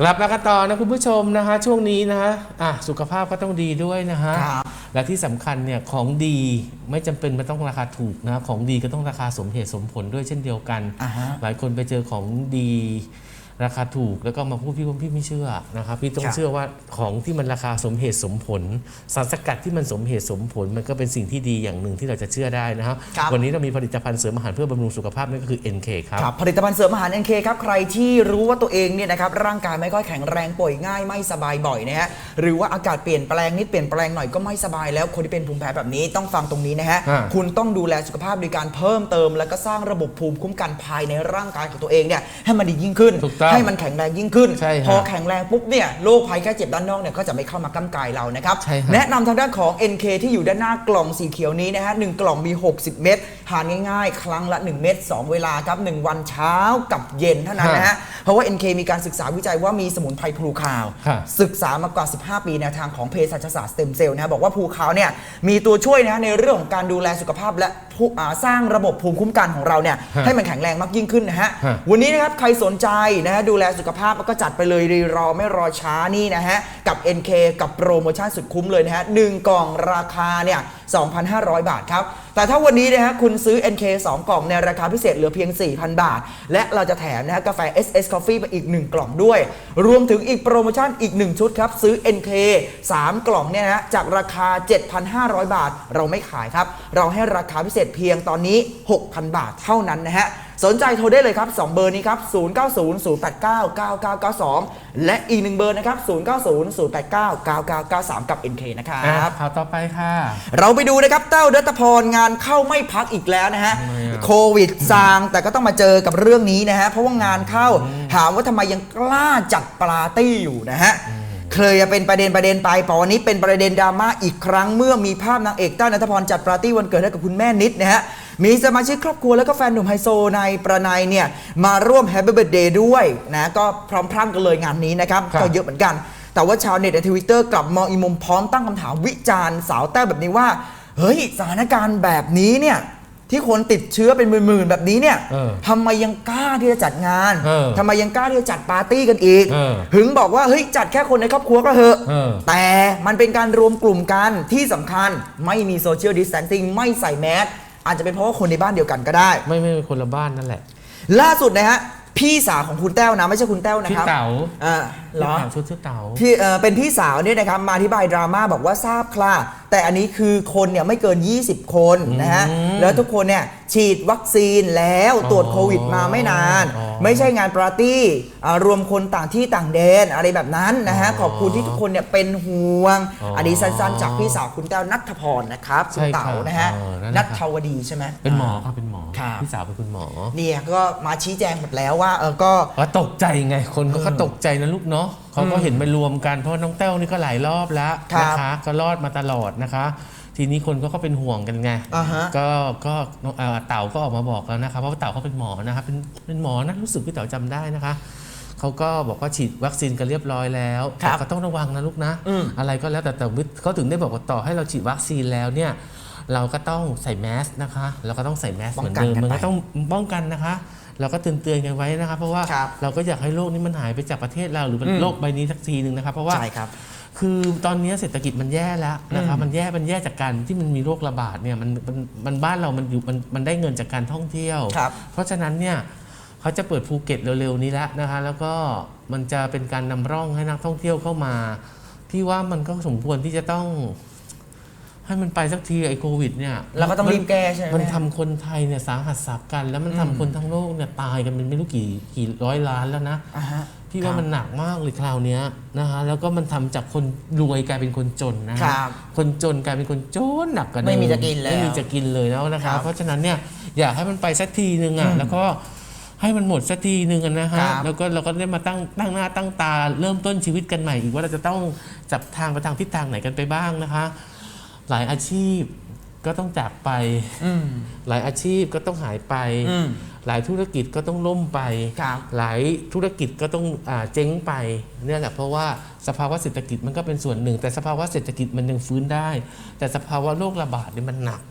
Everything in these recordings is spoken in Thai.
กลับมากันต่อนะคุณผู้ชมนะฮะช่วงนี้นะฮะอะสุขภาพก็ต้องดีด้วยนะฮะครับและที่สำคัญเนี่ยของดีไม่จำเป็นมันต้องราคาถูกนะของดีก็ต้องราคาสมเหตุสมผลด้วยเช่นเดียวกัน อ่าฮะ หลายคนไปเจอของดี ราคาถูกแล้วก็มาพูดพี่ว่าพี่ไม่เชื่อนะครับพี่ต้องครับเชื่อว่าของที่มันราคาสมเหตุสมผล สารสกัดที่มันสมเหตุสมผล มันก็เป็นสิ่งที่ดีอย่างหนึ่งที่เราจะเชื่อได้นะครับครับวันนี้เรามีผลิตภัณฑ์เสริมอาหารเพื่อบำรุงสุขภาพนั่นก็คือ NK ครับครับผลิตภัณฑ์เสริมอาหาร NK ครับใครที่รู้ว่าตัวเองเนี่ยนะครับร่างกายไม่ค่อยแข็งแรงป่วยง่ายไม่สบายบ่อยนะฮะหรือว่าอากาศเปลี่ยนแปลงนิดเปลี่ยนแปลงหน่อยก็ไม่สบายแล้วคนที่เป็นภูมิแพ้แบบนี้ต้องฟังตรงนี้นะฮะอ่าคุณต้องดูแลสุขภาพโดยการเพิ่มเติม แล้วก็สร้างระบบภูมิคุ้มกันภายในร่างกายของตัวเองเนี่ยให้มันดียิ่งขึ้นถูกต้องให้มันแข็งแรงยิ่งขึ้น ใช่ฮะพอแข็งแรงปุ๊บเนี่ยโรคภัยแค่เจ็บด้านนอกเนี่ยก็จะไม่เข้ามาก้ำกายเรานะครับ ใช่ฮะแนะนำทางด้านของ NK ที่อยู่ด้านหน้ากล่องสีเขียวนี้นะฮะหนึ่งกล่องมี 60 เม็ด ทานง่ายๆ ครั้งละ 1 เม็ด2 เวลาครับ 1 วันเช้ากับเย็นเท่านั้นนะฮะ เพราะว่า NK มีการศึกษาวิจัยว่ามีสมุนไพรพลูคาวค่ะศึกษามากว่า 15 ปีแนวทางของเภสัชศาสตร์สเต็มเซลล์นะฮะบอกว่าพลูคาวเนี่ยมีตัวช่วยนะฮะในเรื่องของการดูแลสุขภาพและผู้อ่าสร้างระบบภูมิคุ้มกันของเราเนี่ยฮะให้มันแข็งแรงมากยิ่งขึ้นนะฮะ ฮะ วันนี้นะครับใครสนใจนะฮะดูแลสุขภาพก็จัดไปเลยรีรอไม่รอช้านี่นะฮะ กับ NK กับโปรโมชั่นสุดคุ้มเลยนะฮะหนึ่งกล่องราคาเนี่ย2,500 บาทครับ แต่ถ้าวันนี้นะฮะคุณซื้อ NK 2 กล่องในราคาพิเศษเหลือเพียง 4,000 บาท และเราจะแถมนะฮะกาแฟ SS Coffee ไปอีก 1 กล่องด้วย รวมถึงอีกโปรโมชั่นอีก 1 ชุดครับ ซื้อ NK 3 กล่องเนี่ยนะฮะจากราคา 7,500 บาท เราไม่ขายครับ เราให้ราคาพิเศษเพียงตอนนี้ 6,000 บาทเท่านั้นนะฮะ สนใจโทรได้เลยครับ 2 เบอร์นี้ครับ 0900899992 และอีกหนึ่งเบอร์นะครับ 0900899993 กับ NK นะครัอะบข่าวต่อไปค่ะ เราไปดูนะครับ เต้าเดตพรงานเข้าไม่พักอีกแล้วนะฮะทำไมอะโควิดซางแต่ก็ต้องมาเจอกับเรื่องนี้นะฮะ เพราะว่างานเข้าถามว่าทำไมยังกล้าจัดปาร์ตี้อยู่นะฮะเคยจะเป็นประเด็นประเด็นไปแต่วันนี้เป็นประเด็นดราม่าอีกครั้งเมื่อมีภาพนางเอกเต้านัทพรจัดปาร์ตี้วันเกิดให้กับคุณแม่นิดนะฮะ มีสมาชิกครอบครัวแล้วก็แฟนหนุ่มไฮโซในประนายเนี่ยมาร่วมแฮปปี้เบิร์ดเดย์ด้วยนะก็พร้อมพรั่งกันเลยงานนี้นะครับครับ ก็เยอะเหมือนกัน แต่ว่าชาวเน็ตในทวิตเตอร์กลับมองอีมุมพร้อมตั้งคำถามวิจารณ์สาวแต้วแบบนี้ว่า เฮ้ยสถานการณ์แบบนี้เนี่ยที่คนติดเชื้อเป็นหมื่นๆแบบนี้เนี่ยเออทำไมยังกล้าที่จะจัดงานเออทำไมยังกล้าที่จะจัดปาร์ตี้กันอีก เออ ถึงบอกว่าเฮ้ยจัดแค่คนในครอบครัวก็เถอะ เออ แต่มันเป็นการรวมกลุ่มกันที่สำคัญไม่มีโซเชียลดิส a ทนซิ่งไม่ใส่แมส อาจจะเป็นเพราะว่าคนในบ้านเดียวกันก็ได้ ไม่ไม่เป็นคนละบ้านนั่นแหละ ล่าสุดนะฮะพี่สาวของคุณแต้วนะไม่ใช่คุณแต้วนะพี่ครับเต๋า อ่า เหรอพี่เต๋าชุดชื่อเต๋า พี่เอ่อเป็นพี่สาวเนี่ยนะครับมาอธิบายดราม่าบอกว่าทราบคล่ะแต่อันนี้คือคนเนี่ยไม่เกิน 20 คนนะฮะ อืมแล้วทุกคนเนี่ยฉีดวัคซีนแล้วตรวจโควิดมาไม่นาน อ๋อไม่ใช่งานปาร์ตี้อ่ารวมคนต่างที่ต่างแดนอะไรแบบนั้นนะฮะ อ๋อขอบคุณที่ทุกคนเนี่ยเป็นห่วงอ๋ออัอันนี้สั้นๆจากพี่สาวคุณแต้วนัทพรนะครับคุณใช่ครับเต๋านะฮะเออนั่นแหนัละทวดีใช่ไหม เป็นหมอครับเป็นหมอ ครับ พี่สาวเป็นคุณหมอเนี่ยก็มาชี้แจงหมดแล้วว่าเออก็ ว่าตกใจไงคนก็เออก็ตกใจนะลูกเนาะเขาก็เห็นมารวมกันเพราะน้องแต้วนี่ก็หลายรอบแล้วครับนะคะ ก็รอดมาตลอดนะคะ ทีนี้คนก็ก็เป็นห่วงกันไงอ่าฮะก็ก็เอ่อเต่าก็ออกมาบอกแล้วนะคะเพราะว่าเต่าเขาเป็นหมอนะคะเป็นเป็นหมอนะรู้สึกพี่เต่าจำได้นะคะเขาก็บอกว่าฉีดวัคซีนกันเรียบร้อยแล้วครับแต่ก็ต้องระวังนะลูกนะอืมอะไรก็แล้วแต่แต่เขาถึงได้บอกว่าต่อให้เราฉีดวัคซีนแล้วเนี่ย เราก็ต้องใส่แมสนะคะ เราก็ต้องใส่แมสเหมือนเดิมป้องกันกันมันก็ไปต้องป้องกันนะคะ เราก็เตือนเตือนๆกันไว้นะคะเพราะว่าครับเราก็อยากให้โลกนี้มันหายไปจากประเทศเราหรืออืมโลกใบนี้สักทีหนึ่งนะคะเพราะว่าใช่ครับคือตอนนี้เศรษฐกิจมันแย่แล้วนะครับอืมมันแย่มันแย่จากการที่มันมีโรคระบาดเนี่ยมันมันมันบ้านเรามันอยู่มันมันได้เงินจากการท่องเที่ยวครับเพราะฉะนั้นเนี่ยเขาจะเปิดภูเก็ตเร็วๆนี้แล้วนะคะแล้วก็มันจะเป็นการนำร่องให้นักท่องเที่ยวเข้ามาพี่ว่ามันก็สมควรที่จะต้อง ให้มันไปสักทีไอ้โควิดเนี่ยเราก็ต้องมันรีบแก้ใช่ไหมมันทำคนไทยเนี่ยสาหัสสากัน แล้วมันทำคนทั้งโลกเนี่ยตายกันเป็นไม่รู้กี่กี่ร้อยล้านแล้วนะอ่าฮะพี่ว่าครับมันหนักมากเลยคราวเนี้ยนะฮะแล้วก็มันทำจากคนรวยกลายเป็นคนจนนะฮะครับคนจนกลายเป็นคนจนหนักกว่าเดิมไม่มีจะกินแล้วไม่มีจะกินเลยแล้วนะครัคะบเพราะฉะนั้นเนี่ยอยากให้มันไปสักทีนึงอะแล้วก็ให้มันหมดสักทีนึงอะนะครัฮะบแล้วก็เราก็ได้มาตั้งตั้งหน้าตั้งตา เริ่มต้นชีวิตกันใหม่อีกว่าเราจะต้องจับทางไปทางทิศทางไหนกันไปบ้างนะคะ หลายอาชีพก็ต้องจากไป อืม หลายอาชีพก็ต้องหายไป อืมหลายธุรกิจก็ต้องล่มไป ครับหลายธุรกิจก็ต้องอาเจ๊งไปเนี่ยแหละเพราะว่าสภาวะเศรษฐกิจมันก็เป็นส่วนหนึ่ง แต่สภาวะเศรษฐกิจมันยังฟื้นได้ แต่สภาวะโรคระบาดเนี่ยมันหนัก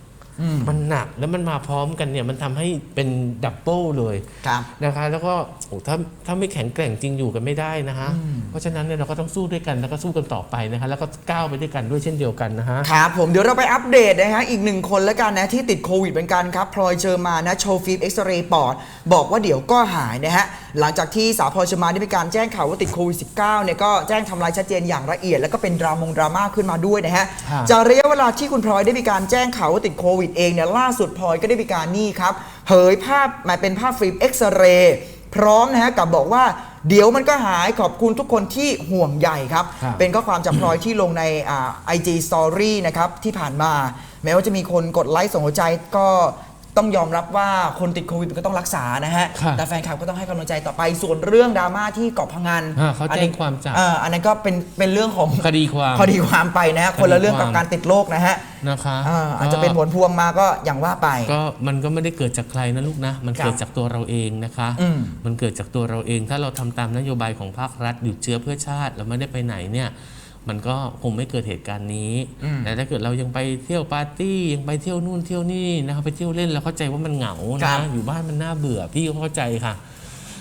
อืม มันหนักแล้วมันมาพร้อมกันเนี่ยมันทำให้เป็นดับเบิลเลย ครับ นะคะแล้วก็โอ้ถ้าถ้าไม่แข็งแกร่งจริงอยู่กันไม่ได้นะฮะ เพราะฉะนั้นเนี่ยเราก็ต้องสู้ด้วยกันแล้วก็สู้กันต่อไปนะฮะแล้วก็ก้าวไปด้วยกันด้วยเช่นเดียวกันนะฮะ ครับผมเดี๋ยวเราไปอัปเดตนะฮะอีกหนึ่งคนแล้วกันนะที่ติดโควิดเหมือนกันครับพลอยเชอร์มานนะโชว์ฟิล์มเอ็กซเรย์ปอด บอกว่าเดี๋ยวก็หายนะฮะหลังจากที่สาวพลอยเชอร์มานได้มีการแจ้งข่าวว่าติดโควิด -19 เนี่ยก็แจ้งทำลายชัดเจนอย่างละเอียด แล้วก็เป็นดรามงดราม่าขึ้นมาด้วยนะฮะครับจากระยะเวลาที่คุณพลอยได้มีการแจ้งข่าวว่าติดโควิดเองเนี่ยล่าสุดพลอยก็ได้มีการนี่ครับเผยภาพมาเป็นภาพฟิล์มเอ็กซเรย์ พร้อมนะฮะกับบอกว่าเดี๋ยวมันก็หายขอบคุณทุกคนที่ห่วงใยครับ ครับ เป็นข้อความจากพลอยที่ลงในไอจีสตอรี่นะครับที่ผ่านมา แม้ว่าจะมีคนกดไลค์ส่งหัวใจก็ ต้องยอมรับว่าคนติดโควิดมันก็ต้องรักษานะฮะครับแต่แฟนคลับก็ต้องให้กำลังใจต่อไป ส่วนเรื่องดราม่าที่เกาะพังงานอ่าเขาแจ้งอันนี้ความจับ เอ่ออันนั้นก็เป็นเป็นเรื่องของคดีความ คดีความไปนะฮะคนละเรื่องกับคดีความการติดโรคนะฮะนะคะอ่าอาจจะเป็นผลพวงมาก็อย่างว่าไป ก็มันก็ไม่ได้เกิดจากใครนะลูกนะ มันครับเกิดจากตัวเราเองนะคะ อืมมันเกิดจากตัวเราเองถ้าเราทำตามนโยบายของภาครัฐหยุดเชื้อเพื่อชาติเราไม่ได้ไปไหนเนี่ย มันก็คงไม่เกิดเหตุการณ์นี้อืมแต่ถ้าเกิดเรายังไปเที่ยวปาร์ตี้ยังไปเที่ยวนู่นเที่ยวนี่นะครับไปเที่ยวเล่นเราเข้าใจว่ามันเหงาครันะบอยู่บ้านมันน่าเบื่อพี่ก็เข้าใจค่ะ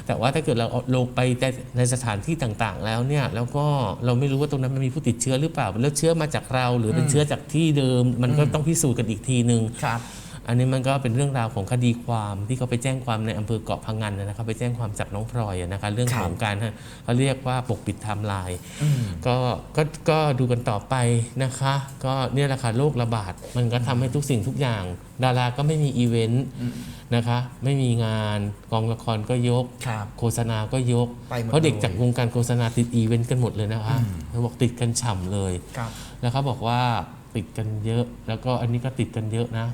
แต่ว่าถ้าเกิดเราเอาลงไปในในสถานที่ต่างๆ แล้วเนี่ยแล้วก็เราไม่รู้ว่าตรงนั้นมันมีผู้ติดเชื้อหรือเปล่าแล้วเชื้อมาจากเรา หรือเป็นเชื้อจากที่เดิม มันก็ต้องพิสูจน์กันอีกทีนึงครับ อันนี้มันก็เป็นเรื่องราวของคดีความที่เขาไปแจ้งความในอำเภอเกาะพังงานนะครับไปแจ้งความจับน้องพลอยอะนะคะเรื่องครับของการเขาเรียกว่าปกปิดไทม์ไลน์ก็ก็ก็ดูกันต่อไปนะคะ ก็เนี่ยแหละค่ะโรคระบาด มันก็ทำให้ทุกสิ่งทุกอย่าง ดาราก็ไม่มีอีเวนต์นะคะ ไม่มีงานกองละครก็ยกครับโฆษณาก็ยกไปหมดเพราะเด็กเลยจากวงการโฆษณาติดอีเวนต์กันหมดเลยนะคะเขาบอกติดกันฉ่ำเลยครับแล้วเขาบอกว่าติดกันเยอะ แล้วก็อันนี้ก็ติดกันเยอะนะ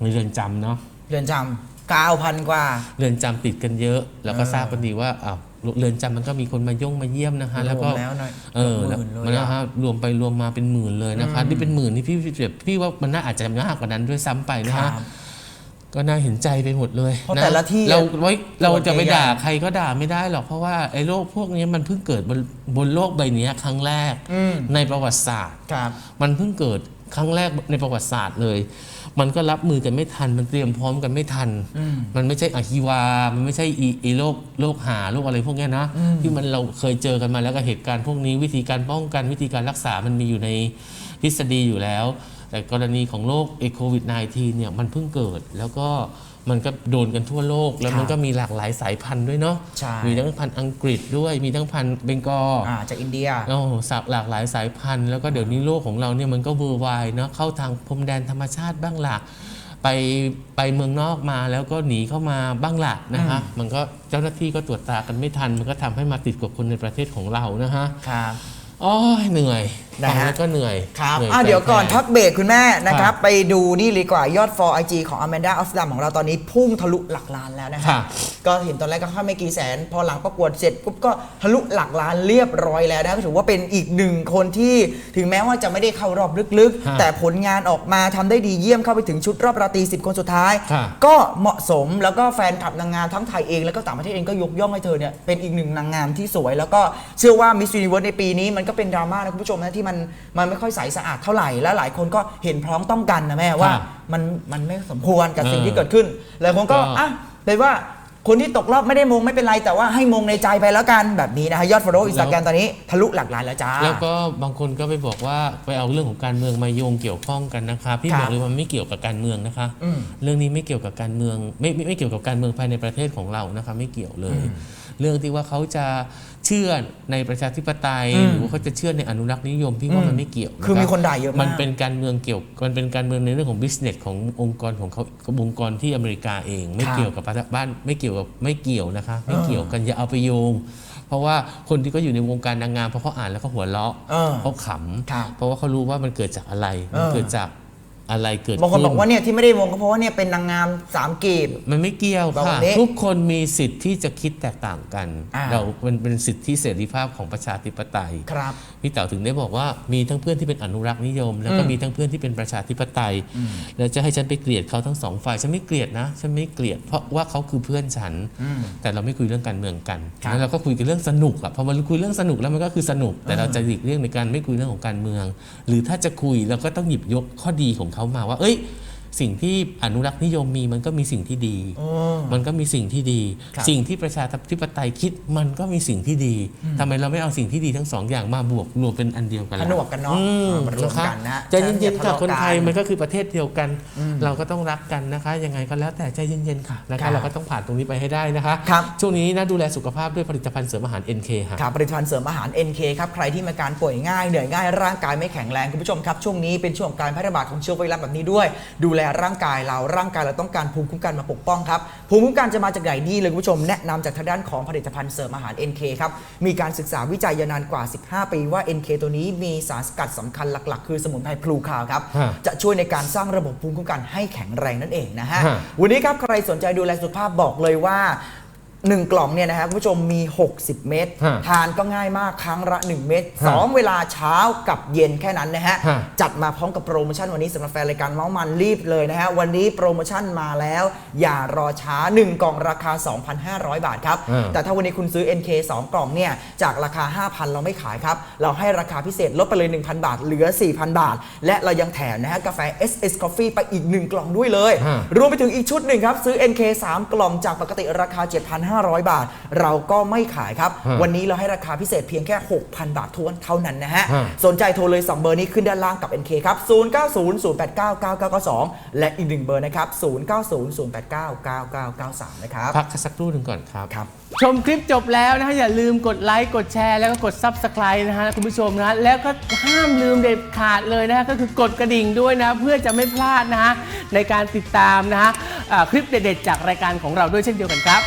ในเรือนจำเนาะเรือนจำ9,000กว่า เรือนจำติดกันเยอะ แล้วก็เออทราบกันดีว่าอ้าวเรือนจำมันก็มีคนมาย่งมาเยี่ยมนะคะ แล้วก็รมแล้วหน่อยเออกืแล้วบหมื่นเลยมันอะนะฮะรวมไปรวมมาเป็นหมื่นเลยนะคะนี่เป็นหมื่นนี่พี่พี่แบบพี่ว่ามันน่าอาจจะมากกว่านั้นด้วยซ้ำไปนะครัฮะบ ก็น่าเห็นใจไปหมดเลยเพราะนแต่ละที่เราไว้เราตรวจจะไปใหญ่ๆด่าใครก็ด่าไม่ได้หรอกเพราะว่าไอ้โรคพวกนี้มันเพิ่งเกิดบนบนโลกใบนี้ครั้งแรกอืม ในประวัติศาสตร์ ครับ มันเพิ่งเกิด ครั้งแรกในประวัติศาสตร์เลย มันก็รับมือกันไม่ทัน มันเตรียมพร้อมกันไม่ทันอืมมันไม่ใช่อะฮิวา มันไม่ใช่อีอีโรคโรคหาโรคอะไรพวกเนี้ยนะ ที่มันเราเคยเจอกันมาแล้วกับเหตุการณ์พวกนี้ วิธีการป้องกันวิธีการรักษามันมีอยู่ในทฤษฎีอยู่แล้ว แต่กรณีของโรคเอโควิด -19 เนี่ยมันเพิ่งเกิดแล้วก็ มันก็โดนกันทั่วโลก แล้วมันก็มีหลากหลายสายพันธุ์ด้วยเนาะใช่มีทั้งพันธุ์อังกฤษด้วยมีทั้งพันธุ์เบงกอลอ่าจากอินเดียโอ้โหสักหลากหลายสายพันธุ์ แล้วก็เดี๋ยวนี้โลกของเราเนี่ยมันก็เวอร์ไวเนาะเข้าทางพรมแดนธรรมชาติบ้างละไปไปเมืองนอกมาแล้วก็หนีเข้ามาบ้างละนะคะมันก็เจ้าหน้าที่ก็ตรวจตากันไม่ทัน มันก็ทำให้มาติดกับคนในประเทศของเรานะฮะครับโอ้ยเหนื่อย นะฟังฮะแล้วก็เหนื่อยครับหนื่อะใจเดี๋ยวก่อนแทพักเบรกคุณแม่นะคครัรับบไปดูนี่ดีกว่ายอด for IG ของ Amanda of d a m ของเราตอนนี้พุ่งทะลุหลักล้านแล้วนะครัค่ะบก็เห็นตอนแรกก็แค่ไม่กี่แสน พอหลังประกวดเสร็จปุ๊บก็ทะลุหลักล้านเรียบร้อยแล้วนะก็ถือว่าเป็นอีกหนึ่งคนที่ถึงแม้ว่าจะไม่ได้เข้ารอบลึกฮะๆแต่ผลงานออกมาทำได้ดีเยี่ยมเข้าไปถึงชุดรอบราตรี10 คนสุดท้ายค่ะก็เหมาะสมแล้วก็แฟนคลับนางงามทั้งไทยเองแล้วก็ต่างประเทศเองก็ยกย่องให้เธอเนี่ยเป็นอีกหนึ่งนางงามที่สวย แล้วก็เชื่อว่ามิส s u นิเวิร์สในปีนี้มันก็เป็นดราม่านะคุณผู้ชมนะที่มันมันไม่ค่อยใสสะอาดเท่าไหร่และหลายคนก็เห็นพร้อมต้องกันนะแม่ว่าค่ะมันมันไม่สมควรกับสิ่งเออที่เกิดขึ้นหลายคนก็ก็ อะเลยว่าคนที่ตกรอบไม่ได้มงไม่เป็นไร แต่ว่าให้มงในใจไปแล้วกันแบบนี้นะฮะยอด follow อินสตาแกรมตอนนี้ทะลุหลักล้านแล้วจ้า แล้วก็บางคนก็ไปบอกว่าไปเอาเรื่องของการเมืองมาโยงเกี่ยวข้องกันนะคะพี่ครับบอกเลยว่ามันไม่เกี่ยวกับการเมืองนะคะ อืมเรื่องนี้ไม่เกี่ยวกับการเมืองไม่ไม่ไม่เกี่ยวกับการเมืองภายในประเทศของเรานะคะ ไม่เกี่ยวเลย เรื่องที่ว่าเขาจะ เชื่อในประชาธิปไตยอืมหรือว่าเขาจะเชื่อในอนุรักษ์นิยมพี่ว่ามันไม่เกี่ยวคือมีรับคนด่าเยอะมากมันเป็นการเมืองเกี่ยวมันเป็นการเมืองในเรื่องของ business ขององค์กรของเขาองค์กรที่อเมริกาเอง ไม่ครับเกี่ยวกับบ้านไม่เกี่ยวกับไม่เกี่ยวนะคะไม่เออเกี่ยวกันอย่าเอาไปโยงเพราะว่าคนที่ก็อยู่ในวงการนางงามเพราะเขาอ่านแล้วก็หัวเราะเออเขาขครับำเพราะว่าเขารู้ว่ามันเกิดจากอะไรมันเออเกิดจาก อะไรเกิดบางคนขึ้บอกว่าเนี่ยที่ไม่ได้มงก็เพราะว่าเนี่ยเป็นนางงามสามกีบ มันไม่เกี่ยวบอกค่ะ วันนี้ทุกคนมีสิทธิ์ที่จะคิดแตกต่างกัน อ่า เราเป็นเป็นสิทธิเสรีภาพของประชาธิปไตย ครับ พี่เต๋าถึงได้บอกว่ามีทั้งเพื่อนที่เป็นอนุรักษ์นิยม แล้วก็อืมมีทั้งเพื่อนที่เป็นประชาธิปไตย แล้วจะให้ฉันไปเกลียดเขาทั้งสองฝ่ายฉันไม่เกลียดนะ ฉันไม่เกลียดเพราะว่าเขาคือเพื่อนฉันอืมแต่เราไม่คุยเรื่องการเมืองกันครับแล้วเราก็คุยกันเรื่องสนุกอะพอมันคุยเรื่องสนุกแล้วมันก็คือสนุก แต่เราจะหลีกเลี่ยงในการไม่คุยเรื่องของการเมือง หรือถ้าจะคุยเราก็ต้องหยิบยกข้อดีของเขาขามาว่า เอ้ย สิ่งที่อนุรักษ์นิยมมีมันก็มีสิ่งที่ดี มันก็มีสิ่งที่ดีครับสิ่งที่ประชาธิปไตยคิดมันก็มีสิ่งที่ดีทำไมเราไม่เอาสิ่งที่ดีทั้งสองอย่างมาบวกรวมเป็นอันเดียวกันผล่ะนวกกันเนาะอืมมารวมกันนะใจเย็นๆค่ะคนไทยมัมันก็คือประเทศเดียวกัน เราก็ต้องรักกันนะคะ ยังไงก็แล้วแต่ใจเย็นๆค่ะนะครัคะบเราก็ต้องผ่านตรงนี้ไปให้ได้นะคะครับช่วงนี้นะดูแลสุขภาพด้วยผลิตภัณฑ์เสริมอาหาร NK ค่ะครับผลิตภัณฑ์เสริมอาหาร NK ครับใครที่มีอาการป่วยง่ายเหนื่อยง่ายร่างกายไม่แข็งแรงคุณผู้ชมครับช่วงนี้เป็นช่วงของการแพร่ระบาดของเชื้อไวรัสแบบนี้ด้วย ดูแลร่างกายเราร่างกายเราต้องการภูมิคุ้มกันมาปกป้องครับภูมิคุ้มกันจะมาจากไหนดีเลยคุณผู้ชมแนะนำจากทางด้านของผลิตภัณฑ์เสริมอาหาร NK ครับมีการศึกษาวิจัยยาวนานกว่า 15 ปีว่า NK ตัวนี้มีสารสกัดสำคัญหลัก ๆ คือสมุนไพรพลูคาวครับฮะจะช่วยในการสร้างระบบภูมิคุ้มกันให้แข็งแรงนั่นเองนะฮะฮะวันนี้ครับใครสนใจดูแลสุขภาพบอกเลยว่า หนึ่งกล่องเนี่ยนะครับคุณผู้ชมมี 60 เม็ดฮะทานก็ง่ายมากครั้งละ 1 เม็ดฮะ2เวลาเช้ากับเย็นแค่นั้นนะฮะ ฮะจัดมาพร้อมกับโปรโมชั่นวันนี้สำหรับแฟนรายการเมาส์มันรีบเลยนะฮะ วันนี้โปรโมชั่นมาแล้ว อย่ารอช้า 1 กล่องราคา 2,500 บาทครับฮะแต่ถ้าวันนี้คุณซื้อ NK 2 กล่องเนี่ย จากราคา 5,000 เราไม่ขายครับ เราให้ราคาพิเศษลดไปเลย 1,000 บาท เหลือ 4,000 บาท และเรายังแถมนะฮะกาแฟ SS Coffee ไปอีก1กล่องด้วยเลย ฮะ รวมไปถึงอีกชุดหนึ่งครับซื้อ NK 3 กล่องจากปกติราคา7,500 บาท เราก็ไม่ขายครับ ฮะวันนี้เราให้ราคาพิเศษเพียงแค่ 6,000 บาททวนเท่านั้นนะฮะ ฮะ สนใจโทรเลย 2 เบอร์นี้ขึ้นด้านล่างกับ NK ครับ 0900899992 และอีกหนึ่งเบอร์นะครับ 0900899993 นะครับ พักสักครู่หนึ่งก่อนครับ ครับ ชมคลิปจบแล้วนะฮะอย่าลืมกดไลค์กดแชร์แล้วก็กด Subscribe นะฮะคุณผู้ชมนะฮะแล้วก็ห้ามลืมเด็ดขาดเลยนะฮะก็คือกดกระดิ่งด้วยนะ เพื่อจะไม่พลาดนะฮะในการติดตามนะฮะอ่าคลิปเด็ดๆจากรายการของเราด้วยเช่นเดียวกันครับ